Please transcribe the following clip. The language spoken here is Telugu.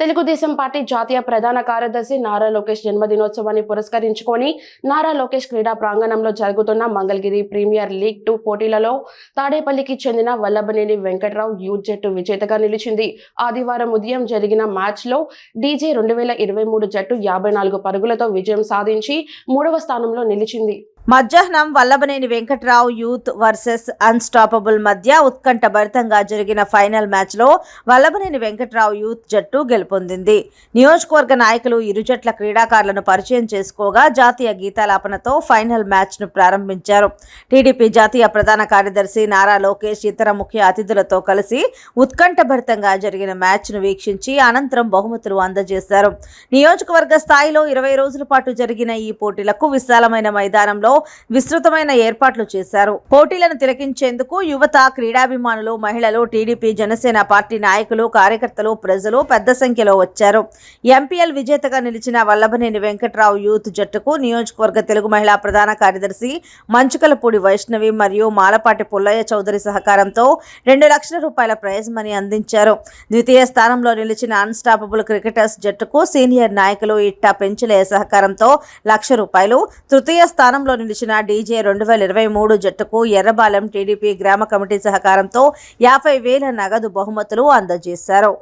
తెలుగుదేశం పార్టీ జాతీయ ప్రధాన కార్యదర్శి నారా లోకేష్ జన్మదినోత్సవాన్ని పురస్కరించుకొని నారా లోకేష్ క్రీడా ప్రాంగణంలో జరుగుతున్న మంగళగిరి ప్రీమియర్ లీగ్ టూ పోటీలలో తాడేపల్లికి చెందిన వల్లభనేని వెంకట్రావు యూత్ జట్టు విజేతగా నిలిచింది. ఆదివారం ఉదయం జరిగిన మ్యాచ్లో డీజే రెండు వేల ఇరవై మూడు జట్టు యాభై నాలుగు పరుగులతో విజయం సాధించి మూడవ స్థానంలో నిలిచింది. మధ్యాహ్నం Vallabhaneni Venkatrao youth versus unstoppable మధ్య ఉత్కంఠభరితంగా జరిగిన ఫైనల్ మ్యాచ్లో వల్లభనేని వెంకట్రావు యూత్ జట్టు గెలుపొందింది. నియోజకవర్గ నాయకులు ఇరు జట్ల క్రీడాకారులను పరిచయం చేసుకోగా జాతీయ గీతాలాపనతో ఫైనల్ మ్యాచ్ను ప్రారంభించారు. టీడీపీ జాతీయ ప్రధాన కార్యదర్శి నారా లోకేష్ ఇతర ముఖ్య అతిథులతో కలిసి ఉత్కంఠభరితంగా జరిగిన మ్యాచ్ను వీక్షించి అనంతరం బహుమతులు అందజేశారు. నియోజకవర్గ స్థాయిలో ఇరవై రోజుల పాటు జరిగిన ఈ పోటీలకు విశాలమైన మైదానంలో విస్తృతమైన ఏర్పాట్లు చేశారు. పోటీలను తిలకించేందుకు యువత క్రీడాభిమానులు మహిళలు టీడీపీ జనసేన పార్టీ నాయకులు కార్యకర్తలు ప్రజలు పెద్ద సంఖ్యలో వచ్చారు. ఎంపీఎల్ విజేతగా నిలిచిన వల్లభనేని వెంకట్రావు యూత్ జట్టుకు నియోజకవర్గ తెలుగు మహిళా ప్రధాన కార్యదర్శి మంచుకలపూడి వైష్ణవి మరియు మాలపాటి పుల్లయ్య చౌదరి సహకారంతో రెండు లక్షల రూపాయల ప్రైజ్ మనీ అందించారు. ద్వితీయ స్థానంలో నిలిచిన అన్స్టాపబుల్ క్రికెటర్స్ జట్టుకు సీనియర్ నాయకులు ఇట్టా పెంచులే సహకారంతో లక్ష రూపాయలు తృతీయ స్థానంలో నిలిచిన డీజే రెండు వేల ఇరవై మూడు జట్టుకు ఎర్రబాలెం టీడీపీ గ్రామ కమిటీ సహకారంతో యాభై వేల నగదు బహుమతులు అందజేశారు.